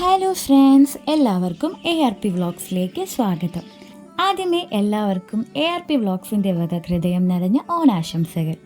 Hello friends എല്ലാവർക്കും A R P വ്ളോഗ്സിലേക്ക് സ്വാഗതം. ആദ്യമേ എല്ലാവർക്കും എ ആർ പി വ്ളോഗ്സിന്റെ വക ഹൃദയം നിറഞ്ഞ ഓണാശംസകൾ.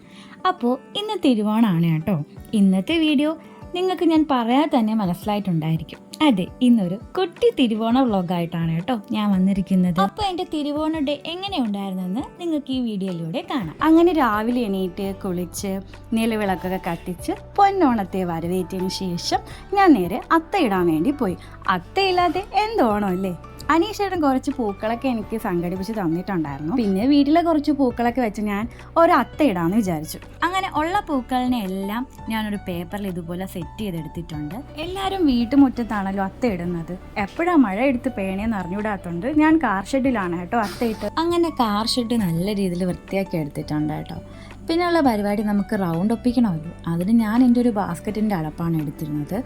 അപ്പോൾ ഇന്ന് തിരുവോണാണ് കേട്ടോ. ഇന്നത്തെ വീഡിയോ നിങ്ങൾക്ക് ഞാൻ പറയാതെ തന്നെ മനസ്സിലായിട്ടുണ്ടായിരിക്കും. അതെ ഇന്നൊരു കുട്ടി തിരുവോണ വ്ളോഗായിട്ടാണ് കേട്ടോ ഞാൻ വന്നിരിക്കുന്നത്. അപ്പോൾ എന്റെ തിരുവോണ ഡേ എങ്ങനെ എങ്ങനെയുണ്ടായിരുന്നെന്ന് നിങ്ങൾക്ക് ഈ വീഡിയോയിലൂടെ കാണാം. അങ്ങനെ രാവിലെ എണീറ്റ് കുളിച്ച് നിലവിളക്കൊക്കെ കത്തിച്ച് പൊന്നോണത്തെ വരവേറ്റതിന് ശേഷം ഞാൻ നേരെ അത്തയിടാൻ വേണ്ടി പോയി. അത്തയില്ലാതെ എന്തോണോ അല്ലേ? അനീഷേട്ടൻ കുറച്ച് പൂക്കളൊക്കെ എനിക്ക് സംഘടിപ്പിച്ച് തന്നിട്ടുണ്ടായിരുന്നു. പിന്നെ വീട്ടിലെ കുറച്ച് പൂക്കളൊക്കെ വെച്ച് ഞാൻ ഒരു അത്ത വിചാരിച്ചു. അങ്ങനെ ഉള്ള പൂക്കളിനെ എല്ലാം ഞാനൊരു പേപ്പറിൽ ഇതുപോലെ സെറ്റ് ചെയ്തെടുത്തിട്ടുണ്ട്. എല്ലാവരും വീട്ടുമുറ്റത്താണല്ലോ അത്ത ഇടുന്നത്. എപ്പോഴാ മഴ എടുത്ത് പേണേന്ന് അറിഞ്ഞൂടാത്തോണ്ട് ഞാൻ കാർ ഷെഡിലാണ് കേട്ടോ അത്ത ഇട്ട് അങ്ങനെ കാർ ഷെഡ് നല്ല രീതിയിൽ വൃത്തിയാക്കി എടുത്തിട്ടുണ്ട് കേട്ടോ. പിന്നെയുള്ള പരിപാടി നമുക്ക് റൗണ്ട് ഒപ്പിക്കണമല്ലോ. അതിന് ഞാൻ എന്റെ ഒരു ബാസ്ക്കറ്റിന്റെ അടപ്പാണ് എടുത്തിരുന്നത്.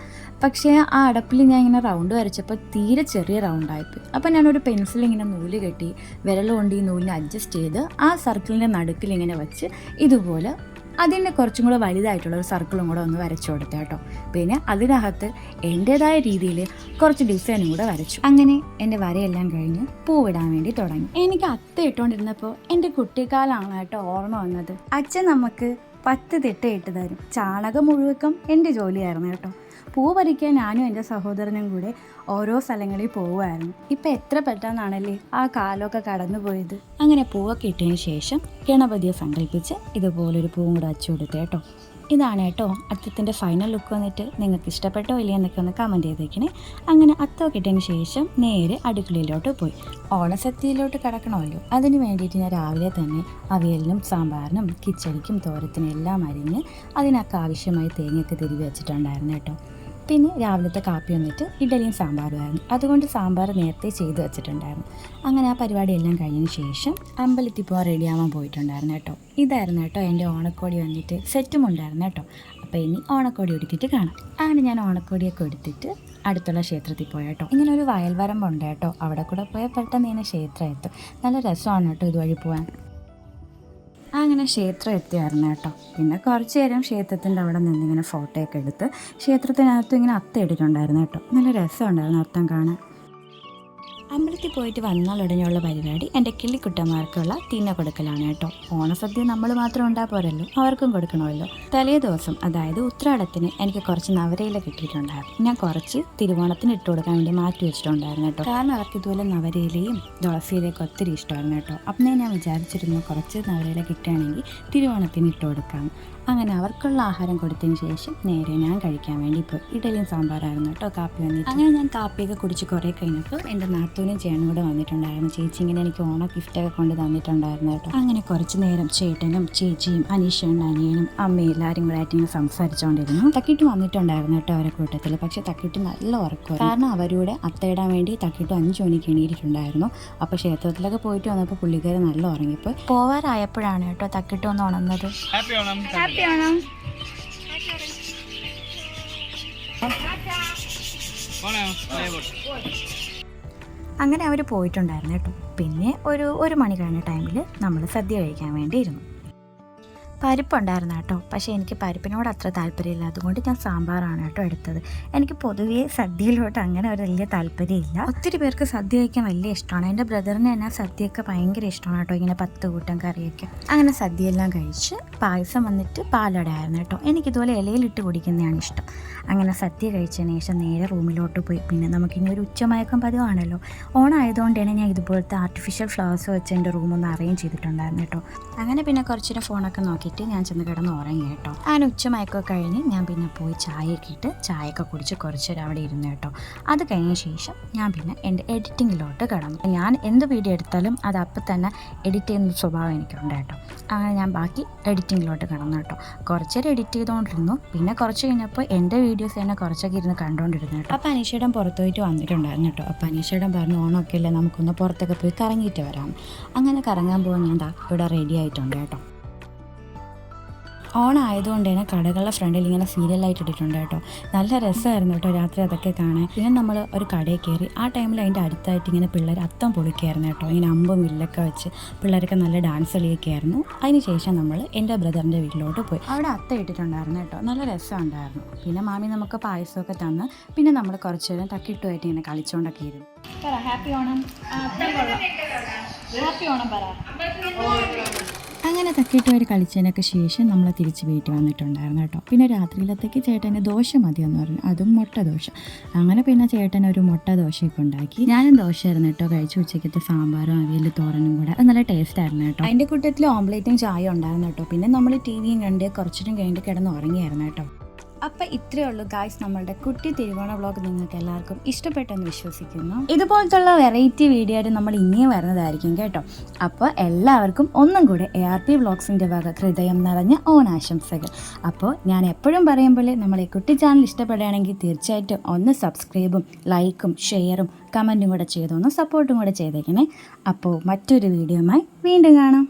പക്ഷേ ആ അടപ്പിൽ ഞാൻ ഇങ്ങനെ റൗണ്ട് വരച്ചപ്പോൾ തീരെ ചെറിയ റൗണ്ടായിപ്പോയി അപ്പോൾ ഞാനൊരു പെൻസിൽ ഇങ്ങനെ നൂൽ കെട്ടി വിരൽ കൊണ്ട് ഈ നൂലിനെ അഡ്ജസ്റ്റ് ചെയ്ത് ആ സർക്കിളിന്റെ നടുക്കിൽ ഇങ്ങനെ വെച്ച് ഇതുപോലെ അതിന്റെ കുറച്ചും കൂടെ വലുതായിട്ടുള്ള ഒരു സർക്കിളും കൂടെ ഒന്ന് വരച്ചു കൊടുത്തു കേട്ടോ. പിന്നെ അതിനകത്ത് എന്റെതായ രീതിയിൽ കുറച്ച് ഡിസൈനും കൂടെ വരച്ചു. അങ്ങനെ എന്റെ വരയെല്ലാം കഴിഞ്ഞ് പൂവിടാൻ വേണ്ടി തുടങ്ങി. എനിക്ക് അത്ത ഇട്ടുകൊണ്ടിരുന്നപ്പോൾ എന്റെ കുട്ടിക്കാലാണ് കേട്ടോ ഓർമ്മ വന്നത്. അച്ഛൻ നമുക്ക് പത്ത് തിട്ട ഇട്ട് തരും. ചാണകം മുഴുവക്കം എന്റെ ജോലിയായിരുന്നു കേട്ടോ. പൂ പറിക്കാൻ ഞാനും എന്റെ സഹോദരനും കൂടെ ഓരോ സ്ഥലങ്ങളിൽ പോവുമായിരുന്നു ഇപ്പം എത്ര പെട്ടെന്നാണല്ലേ ആ കാലമൊക്കെ കടന്നു പോയത്? അങ്ങനെ പൂവൊക്കെ ഇട്ടതിന് ശേഷം ഗണപതിയെ സങ്കല്പിച്ച് ഇതുപോലൊരു പൂവും കൂടെ അച്ചു കൊടുത്തു കേട്ടോ. ഇതാണ് കേട്ടോ അത്തത്തിന്റെ ഫൈനൽ ലുക്ക് വന്നിട്ട്. നിങ്ങൾക്ക് ഇഷ്ടപ്പെട്ടോ ഇല്ലയോ എന്നൊക്കെ ഒന്ന് കമന്റ് ചെയ്തേക്കണേ. അങ്ങനെ അത്തം ഇട്ടതിന് ശേഷം നേരെ അടുക്കളയിലോട്ട് പോയി. ഓണസദ്യയിലോട്ട് കിടക്കണമല്ലോ. അതിന് വേണ്ടിയിട്ട് ഞാൻ രാവിലെ തന്നെ അവിയലിനും സാമ്പാറിനും കിച്ചടിക്കും തോരത്തിനും എല്ലാം അരിഞ്ഞ് അതിനൊക്കെ ആവശ്യമായി തേങ്ങയൊക്കെ തിരികെ വെച്ചിട്ടുണ്ടായിരുന്നു കേട്ടോ. പിന്നെ രാവിലത്തെ കാപ്പി വന്നിട്ട് ഇഡലിയും സാമ്പാറുമായിരുന്നു അതുകൊണ്ട് സാമ്പാർ നേരത്തെ ചെയ്ത് വെച്ചിട്ടുണ്ടായിരുന്നു. അങ്ങനെ ആ പരിപാടിയെല്ലാം കഴിഞ്ഞതിന് ശേഷം അമ്പലത്തിൽ പോകാൻ റെഡിയാവാൻ പോയിട്ടുണ്ടായിരുന്നു കേട്ടോ. ഇതായിരുന്നു കേട്ടോ എന്റെ ഓണക്കോടി വന്നിട്ട് സെറ്റും ഉണ്ടായിരുന്നു കേട്ടോ. അപ്പോൾ ഇനി ഓണക്കോടി എടുത്തിട്ട് കാണാം. അങ്ങനെ ഞാൻ ഓണക്കോടിയൊക്കെ എടുത്തിട്ട് അടുത്തുള്ള ക്ഷേത്രത്തിൽ പോയ കേട്ടോ. ഇങ്ങനെ ഒരു വയൽവരമ്പുണ്ട് കേട്ടോ. അവിടെ കൂടെ പോയാൽ പെട്ടെന്ന് ഇങ്ങനെ ക്ഷേത്രം എത്തും നല്ല രസമാണ് കേട്ടോ ഇതുവഴി പോകാൻ. അങ്ങനെ ക്ഷേത്രം എത്തിയായിരുന്നു കേട്ടോ. പിന്നെ കുറച്ച് നേരം ക്ഷേത്രത്തിന്റെ അവിടെ നിന്ന് ഇങ്ങനെ ഫോട്ടോയൊക്കെ എടുത്ത് ക്ഷേത്രത്തിനകത്ത് ഇങ്ങനെ അത്ത ഇട്ടിട്ടുണ്ടായിരുന്നു കേട്ടോ. നല്ല രസമുണ്ടായിരുന്നു അത്തം കാണാൻ. അമ്പലത്തിൽ പോയിട്ട് വന്നാൽ ഉടനെയുള്ള പരിപാടി എന്റെ കിള്ളിക്കുട്ടന്മാർക്കുള്ള തിന്ന കൊടുക്കലാണ് കേട്ടോ. ഓണസദ്യ നമ്മൾ മാത്രം ഉണ്ടാ പോരല്ലോ. അവർക്കും കൊടുക്കണമല്ലോ. തലേ ദിവസം അതായത് ഉത്രാടത്തിന് എനിക്ക് കുറച്ച് നവരയില കിട്ടിയിട്ടുണ്ടായിരുന്നു. ഞാൻ കുറച്ച് തിരുവോണത്തിന് ഇട്ട് കൊടുക്കാൻ വേണ്ടി മാറ്റി വെച്ചിട്ടുണ്ടായിരുന്നു കേട്ടോ. കാരണം അവർക്ക് ഇതുപോലെ നവരയിലയും തുളസിയിലയൊക്കെ ഒത്തിരി ഇഷ്ടമായിരുന്നു കേട്ടോ. അപ്പം ഞാൻ വിചാരിച്ചിരുന്നു കുറച്ച് നവരയില കിട്ടുകയാണെങ്കിൽ തിരുവോണത്തിന് ഇട്ട് കൊടുക്കാം. അങ്ങനെ അവർക്കുള്ള ആഹാരം കൊടുത്തതിന് ശേഷം നേരെ ഞാൻ കഴിക്കാൻ വേണ്ടി പോയി. ഇഡലിയും സാമ്പാറായിരുന്നു കേട്ടോ. കാപ്പി വന്നിട്ട്. അങ്ങനെ ഞാൻ കാപ്പിയൊക്കെ കുടിച്ച് കുറേ കഴിഞ്ഞപ്പോൾ എന്റെ നാത്തൂനും ചേട്ടനും കൂടെ വന്നിട്ടുണ്ടായിരുന്നു. ചേച്ചി ഇങ്ങനെ എനിക്ക് ഓണ ഗിഫ്റ്റൊക്കെ കൊണ്ട് തന്നിട്ടുണ്ടായിരുന്നു കേട്ടോ. അങ്ങനെ കുറച്ച് നേരം ചേട്ടനും ചേച്ചിയും അനീഷനും അനിയനും അമ്മയും എല്ലാവരും കൂടെ ആയിട്ട് ഇങ്ങനെ സംസാരിച്ചുകൊണ്ടിരുന്നു തക്കിട്ട് വന്നിട്ടുണ്ടായിരുന്നു കേട്ടോ അവരെ കൂട്ടത്തിൽ. പക്ഷെ തക്കിട്ട് നല്ല ഉറക്കം കാരണം അവരുടെ അത്തയിടാൻ വേണ്ടി തക്കിട്ട് അഞ്ചു മണിക്ക് എണീറ്റിട്ടുണ്ടായിരുന്നു. അപ്പോൾ ക്ഷേത്രത്തിലൊക്കെ പോയിട്ട് വന്നപ്പോൾ പുള്ളിക്കാരൻ നല്ല ഉറങ്ങിപ്പോ പോവാറായപ്പോഴാണ് കേട്ടോ തക്കിട്ട് ഒന്ന് ഉണർന്നത്. Happy Onam happy Onam. Onam അങ്ങനെ അവർ പോയിട്ടുണ്ടായിരുന്നു കേട്ടോ. പിന്നെ ഒരു ഒരു മണി കഴിഞ്ഞ ടൈമിൽ നമ്മൾ സദ്യ കഴിക്കാൻ വേണ്ടി ഇരുന്നു. പരിപ്പുണ്ടായിരുന്നു കേട്ടോ. പക്ഷേ എനിക്ക് പരിപ്പിനോട് അത്ര താല്പര്യമില്ല. അതുകൊണ്ട് ഞാൻ സാമ്പാറാണ് കേട്ടോ എടുത്തത്. എനിക്ക് പൊതുവേ സദ്യയിലോട്ട് അങ്ങനെ ഒരു വലിയ താല്പര്യമില്ല. ഒത്തിരി പേർക്ക് സദ്യ കഴിക്കാൻ വലിയ ഇഷ്ടമാണ്. എന്റെ ബ്രദറിന് തന്നെ സദ്യയൊക്കെ ഭയങ്കര ഇഷ്ടമാണ് കേട്ടോ ഇങ്ങനെ പത്ത് കൂട്ടം കറിയൊക്കെ. അങ്ങനെ സദ്യയെല്ലാം കഴിച്ച് പായസം വന്നിട്ട് പാലടയായിരുന്നു കേട്ടോ. എനിക്കിതുപോലെ ഇലയിലിട്ട് കുടിക്കുന്നതാണ് ഇഷ്ടം. അങ്ങനെ സദ്യ കഴിച്ചതിന് ശേഷം നേരെ റൂമിലോട്ട് പോയി. പിന്നെ നമുക്കിനി ഒരു ഉച്ചമയക്കം പതിവാണല്ലോ. ഓണായതുകൊണ്ടാണ് ഞാൻ ഇതുപോലത്തെ ആർട്ടിഫിഷ്യൽ ഫ്ലവേഴ്സ് വെച്ച് എന്റെ റൂമൊന്ന് അറേഞ്ച് ചെയ്തിട്ടുണ്ടായിരുന്നു കേട്ടോ. അങ്ങനെ പിന്നെ കുറച്ചിനെ ഫോണൊക്കെ ഫോണൊക്കെ നോക്കിയിട്ട് ഞാൻ ചെന്ന് കിടന്ന് ഉറങ്ങി കേട്ടോ. അങ്ങനെ ഉച്ചമയക്കമൊക്കെ കഴിഞ്ഞ് ഞാൻ പിന്നെ പോയി ചായയൊക്കെ ഇട്ട് ചായയൊക്കെ കുടിച്ച് കുറച്ച് നേരം അവിടെ ഇരുന്നു കേട്ടോ. അത് കഴിഞ്ഞ ശേഷം ഞാൻ പിന്നെ എന്റെ എഡിറ്റിങ്ങിലോട്ട് കടന്നു. ഞാൻ എന്ത് വീഡിയോ എടുത്താലും അത് അപ്പം തന്നെ എഡിറ്റ് ചെയ്യുന്ന സ്വഭാവം എനിക്കുണ്ട് കേട്ടോ. അങ്ങനെ ഞാൻ ബാക്കി എഡിറ്റിങ്ങിലോട്ട് കടന്നു കേട്ടോ. കുറച്ച് നേരം എഡിറ്റ് ചെയ്തുകൊണ്ടിരുന്നു. പിന്നെ കുറച്ച് കഴിഞ്ഞപ്പോൾ എന്റെ വീഡിയോസ് തന്നെ കുറച്ചൊക്കെ ഇരുന്ന് കണ്ടുകൊണ്ടിരുന്നു കേട്ടോ. അപ്പോൾ അനീഷയുടെ പുറത്തു പോയിട്ട് വന്നിട്ടുണ്ടായിരുന്നു കേട്ടോ. അപ്പോൾ അനീഷയുടെ പറഞ്ഞു ഓണമൊക്കെ അല്ലേ? നമുക്കൊന്ന് പുറത്തൊക്കെ പോയി കറങ്ങിയിട്ട് വരാം. അങ്ങനെ കറങ്ങാൻ പോകാൻ ഞാൻ ഇവിടെ റെഡി ആയിട്ടുണ്ട് കേട്ടോ. ഓണായതുകൊണ്ട് തന്നെ കടകളുടെ ഫ്രണ്ടിൽ ഇങ്ങനെ ലൈറ്റ് ഇട്ടിട്ടുണ്ട് കേട്ടോ. നല്ല രസമായിരുന്നു കേട്ടോ രാത്രി അതൊക്കെ കാണാൻ. പിന്നെ നമ്മൾ ഒരു കടയിൽ കയറി ആ ടൈമിൽ അതിന്റെ അടുത്തായിട്ട് ഇങ്ങനെ പിള്ളേർ അത്തം പൊളിക്കായിരുന്നു കേട്ടോ. ഇങ്ങനെ അമ്പും വില്ലൊക്കെ വെച്ച് പിള്ളേരൊക്കെ നല്ല ഡാൻസ് കളിയൊക്കെയായിരുന്നു. അതിന് ശേഷം നമ്മൾ എന്റെ ബ്രദറിന്റെ വീട്ടിലോട്ട് പോയി. അവിടെ അത്തം ഇട്ടിട്ടുണ്ടായിരുന്നു കേട്ടോ. നല്ല രസമുണ്ടായിരുന്നു. പിന്നെ മാമി നമുക്ക് പായസമൊക്കെ തന്ന് പിന്നെ നമ്മൾ കുറച്ച് നേരം തക്കിട്ടുമായിട്ട് ഇങ്ങനെ കളിച്ചുകൊണ്ടൊക്കെ ഇരുന്നു. ഹാപ്പി ഓണം. ഹാപ്പി ഓണം പറ. അങ്ങനെ അവർ കളിച്ചതിനൊക്കെ ശേഷം നമ്മൾ തിരിച്ച് വീട്ടിൽ വന്നിട്ടുണ്ടായിരുന്നു കേട്ടോ. പിന്നെ രാത്രിയിലത്തേക്ക് ചേട്ടന് ദോശ മതിയെന്ന് പറഞ്ഞു. അതും മുട്ട ദോശ. അങ്ങനെ പിന്നെ ചേട്ടൻ ഒരു മുട്ട ദോശയൊക്കെ ഉണ്ടാക്കി. ഞാനും ദോശയായിരുന്നു കേട്ടോ കഴിച്ചു ഉച്ചയ്ക്കത്തെ സാമ്പാറും അവിയൽ തോരനും കൂടെ. അത് നല്ല ടേസ്റ്റ് ആയിരുന്നു കേട്ടോ. അതിന്റെ കൂട്ടത്തിൽ ഓംലേറ്റും ചായ ഉണ്ടായിരുന്നു കേട്ടോ. പിന്നെ നമ്മൾ ടി വിയും കണ്ട് കുറച്ചിട്ടും കഴിഞ്ഞിട്ട് കിടന്ന് ഉറങ്ങിയായിരുന്നു കേട്ടോ. അപ്പം ഇത്രയേ ഉള്ളൂ ഗായ്സ് നമ്മളുടെ കുട്ടി തിരുവോണ വ്ളോഗ് നിങ്ങൾക്ക് എല്ലാവർക്കും ഇഷ്ടപ്പെട്ടെന്ന് വിശ്വസിക്കുന്നു. ഇതുപോലത്തുള്ള വെറൈറ്റി വീഡിയോ നമ്മൾ ഇനിയും വരുന്നതായിരിക്കും കേട്ടോ. അപ്പോൾ എല്ലാവർക്കും ഒന്നും കൂടെ എ ആർ പി വ്ളോഗ്സിന്റെ വക ഹൃദയം നിറഞ്ഞ ഓണാശംസകൾ. അപ്പോൾ ഞാൻ എപ്പോഴും പറയുമ്പോൾ നമ്മൾ ഈ കുട്ടി ചാനൽ ഇഷ്ടപ്പെടുകയാണെങ്കിൽ തീർച്ചയായിട്ടും ഒന്ന് സബ്സ്ക്രൈബും ലൈക്കും ഷെയറും കമന്റും കൂടെ ചെയ്തൊന്ന് സപ്പോർട്ടും കൂടെ ചെയ്തേക്കണേ. അപ്പോൾ മറ്റൊരു വീഡിയോയുമായി വീണ്ടും കാണാം.